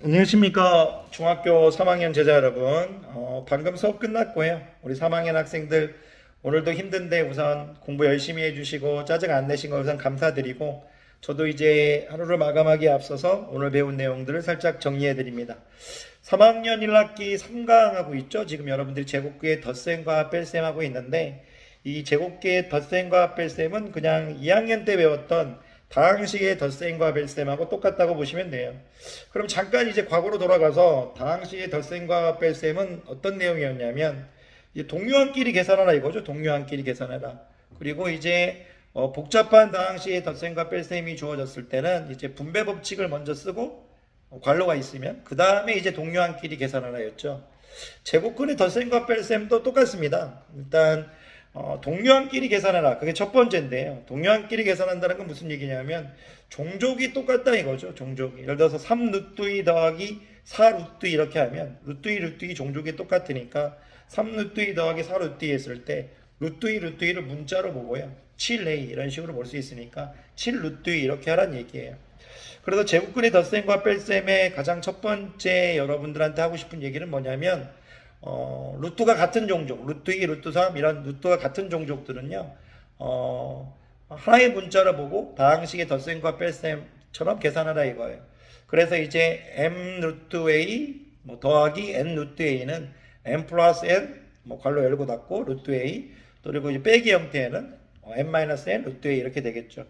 안녕하십니까 중학교 3학년 제자 여러분. 어, 방금 수업 끝났고요. 우리 3학년 학생들 오늘도 힘든데 우선 공부 열심히 해주시고 짜증 안 내신 거 우선 감사드리고 저도 이제 하루를 마감하기에 앞서서 오늘 배운 내용들을 살짝 정리해 드립니다. 3학년 1학기 3강 하고 있죠? 지금 여러분들이 제곱계의 덧셈과 뺄셈 하고 있는데 이 제곱계의 덧셈과 뺄셈은 그냥 2학년 때 배웠던 다항식의 덧셈과 뺄셈하고 똑같다고 보시면 돼요. 그럼 잠깐 이제 과거로 돌아가서 다항식의 덧셈과 뺄셈은 어떤 내용이었냐면 이제 동류한끼리 계산하라 이거죠. 동류한끼리 계산하라. 그리고 이제 어, 복잡한 다항식의 덧셈과 뺄셈이 주어졌을 때는 이제 분배 법칙을 먼저 쓰고 어, 괄호가 있으면 그 다음에 이제 동류한끼리 계산하라였죠. 제곱근의 덧셈과 뺄셈도 똑같습니다. 일단 어, 동료한끼리 계산해라. 그게 첫 번째인데요. 동료한끼리 계산한다는 건 무슨 얘기냐면 종족이 똑같다 이거죠. 종족이. 예를 들어서 3 루트이 더하기 4 루트 이렇게 하면 루트이 루트이 종족이 똑같으니까 3 루트이 더하기 4 루트이 했을 때 루트이 루트이를 문자로 보고요. 7a 이런 식으로 볼 수 있으니까 7 루트이 이렇게 하란 얘기예요. 그래서 제곱근의 덧셈과 뺄셈의 가장 첫 번째 여러분들한테 하고 싶은 얘기는 뭐냐면 어, 루트가 같은 종족, 루트 2, 루트 3 이런 루트가 같은 종족들은요. 어, 하나의 문자를 보고 다항식의 덧셈과 뺄셈처럼 계산하라 이거예요. 그래서 이제 m 루트 a 뭐 더하기 n 루트 a는 m 플러스 n 뭐 괄호 열고 닫고 루트 a 그리고 이제 빼기 형태에는 어, m 마이너스 n 루트 a 이렇게 되겠죠.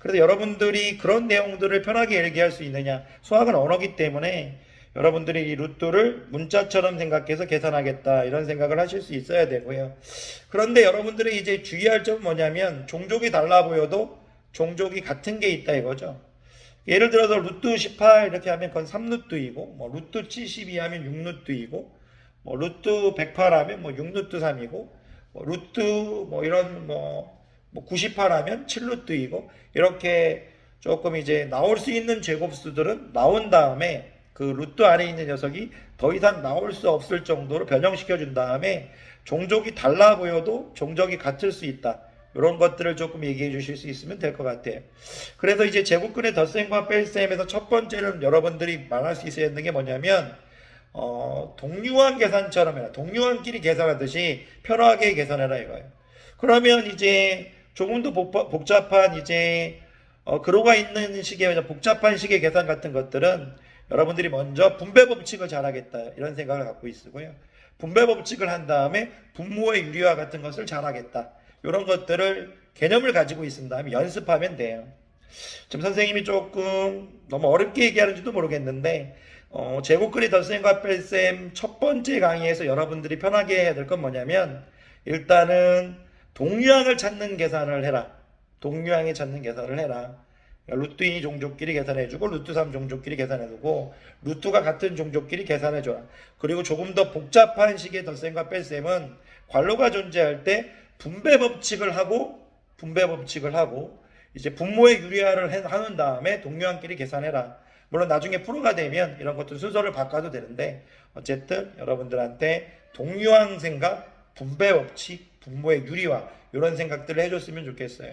그래서 여러분들이 그런 내용들을 편하게 얘기할 수 있느냐? 수학은 언어기 때문에 여러분들이 이 루트를 문자처럼 생각해서 계산하겠다 이런 생각을 하실 수 있어야 되고요. 그런데 여러분들이 이제 주의할 점은 뭐냐면 종족이 달라 보여도 종족이 같은 게 있다 이거죠. 예를 들어서 루트 18 이렇게 하면 그건 3루트이고 뭐 루트 72 하면 6루트이고 뭐 루트 108 하면 뭐 6루트 3이고 뭐 루트 뭐 이런 뭐, 뭐 98 하면 7루트이고 이렇게 조금 이제 나올 수 있는 제곱수들은 나온 다음에 그 루트 안에 있는 녀석이 더 이상 나올 수 없을 정도로 변형시켜 준 다음에 종족이 달라 보여도 종족이 같을 수 있다. 이런 것들을 조금 얘기해 주실 수 있으면 될 것 같아요. 그래서 이제 제곱근의 덧셈과 뺄셈에서 첫 번째는 여러분들이 말할 수 있어야 하는 게 뭐냐면 어, 동류한 계산처럼 해라. 동류한끼리 계산하듯이 편하게 계산해라 이거예요. 그러면 이제 조금 더 복- 복잡한 이제 어, 그로가 있는 식의 복잡한 식의 계산 같은 것들은 여러분들이 먼저 분배 법칙을 잘하겠다 이런 생각을 갖고 있고요. 분배 법칙을 한 다음에 분모의 유리화 같은 것을 잘하겠다 이런 것들을 개념을 가지고 있은 다음에 연습하면 돼요. 지금 선생님이 조금 너무 어렵게 얘기하는지도 모르겠는데 어, 제곱그리 덧셈과 뺄셈 첫 번째 강의에서 여러분들이 편하게 해야 될 건 뭐냐면 일단은 동류항을 찾는 계산을 해라. 동류항에 찾는 계산을 해라. 그러니까 루트 2 종족끼리 계산해주고 루트 3 종족끼리 계산해두고 루트가 같은 종족끼리 계산해줘라. 그리고 조금 더 복잡한 식의 덧셈과 뺄셈은 괄호가 존재할 때 분배 법칙을 하고 분배 법칙을 하고 이제 분모의 유리화를 해- 하는 다음에 동류항끼리 계산해라. 물론 나중에 프로가 되면 이런 것도 순서를 바꿔도 되는데 어쨌든 여러분들한테 동류항 생각, 분배 법칙, 분모의 유리화 이런 생각들을 해줬으면 좋겠어요.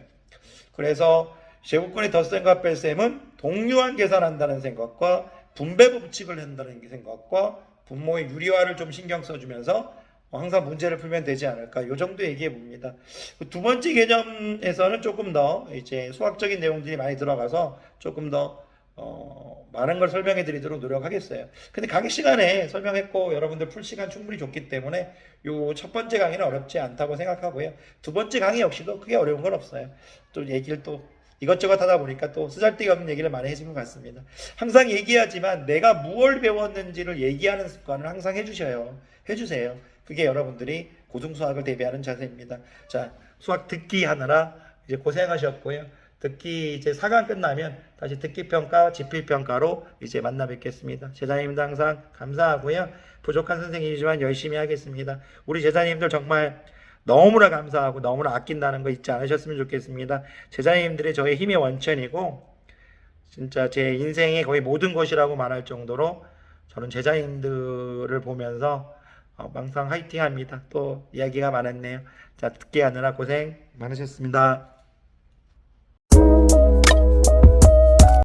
그래서 제곱근의 덧셈과 뺄셈은 동류한 계산한다는 생각과 분배 법칙을 한다는 생각과 분모의 유리화를 좀 신경 써주면서 항상 문제를 풀면 되지 않을까 이 정도 얘기해 봅니다. 그두 번째 개념에서는 조금 더 이제 수학적인 내용들이 많이 들어가서 조금 더 어, 많은 걸 설명해 드리도록 노력하겠어요. 근데 강의 시간에 설명했고 여러분들 풀 시간 충분히 줬기 때문에 요 첫 번째 강의는 어렵지 않다고 생각하고요. 두 번째 강의 역시도 크게 어려운 건 없어요. 또 얘기를 또 이것저것 하다 보니까 또 쓰잘데기 없는 얘기를 많이 해주는 것 같습니다. 항상 얘기하지만 내가 무엇을 배웠는지를 얘기하는 습관을 항상 해주셔요. 해주세요. 그게 여러분들이 고등수학을 대비하는 자세입니다. 자, 수학 듣기 하느라 이제 고생하셨고요. 듣기 이제 4강 끝나면 다시 듣기 평가, 지필 평가로 이제 만나 뵙겠습니다. 제자님들 항상 감사하고요. 부족한 선생님이지만 열심히 하겠습니다. 우리 제자님들 정말 너무나 감사하고 너무나 아낀다는 거 잊지 않으셨으면 좋겠습니다. 제자님들이 저의 힘의 원천이고 진짜 제 인생의 거의 모든 것이라고 말할 정도로 저는 제자님들을 보면서 어, 항상 화이팅합니다. 또 이야기가 많았네요. 자 듣게 하느라 고생 많으셨습니다.